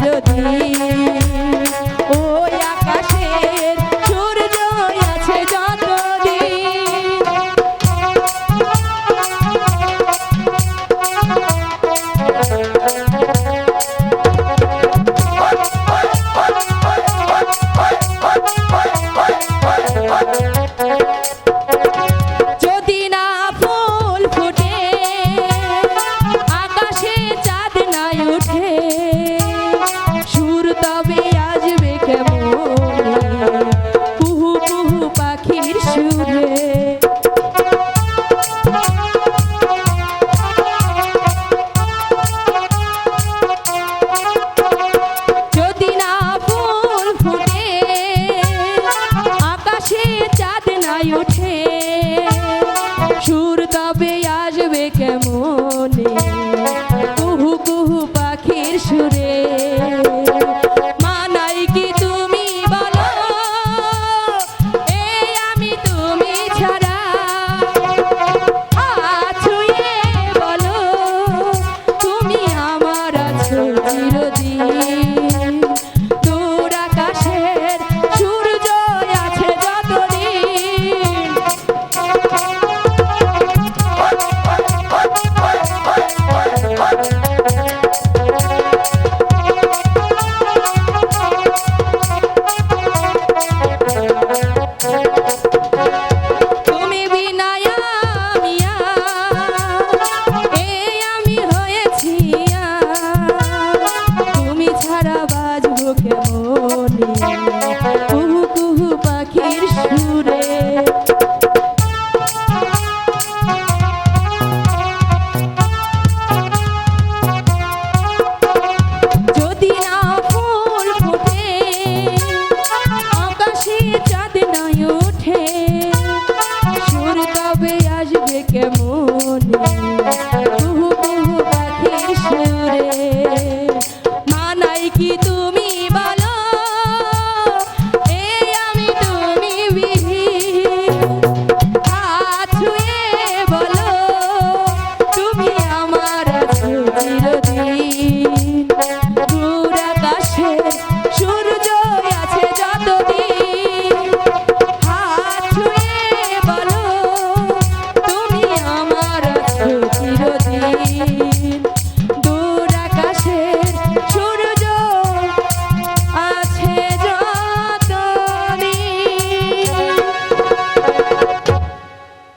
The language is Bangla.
চিরদিন গলায় ওঠে। সুর তবে আসবে কেমনে? কেমনে কুহু কুহু পাখির সুরে। কেমন? Yeah.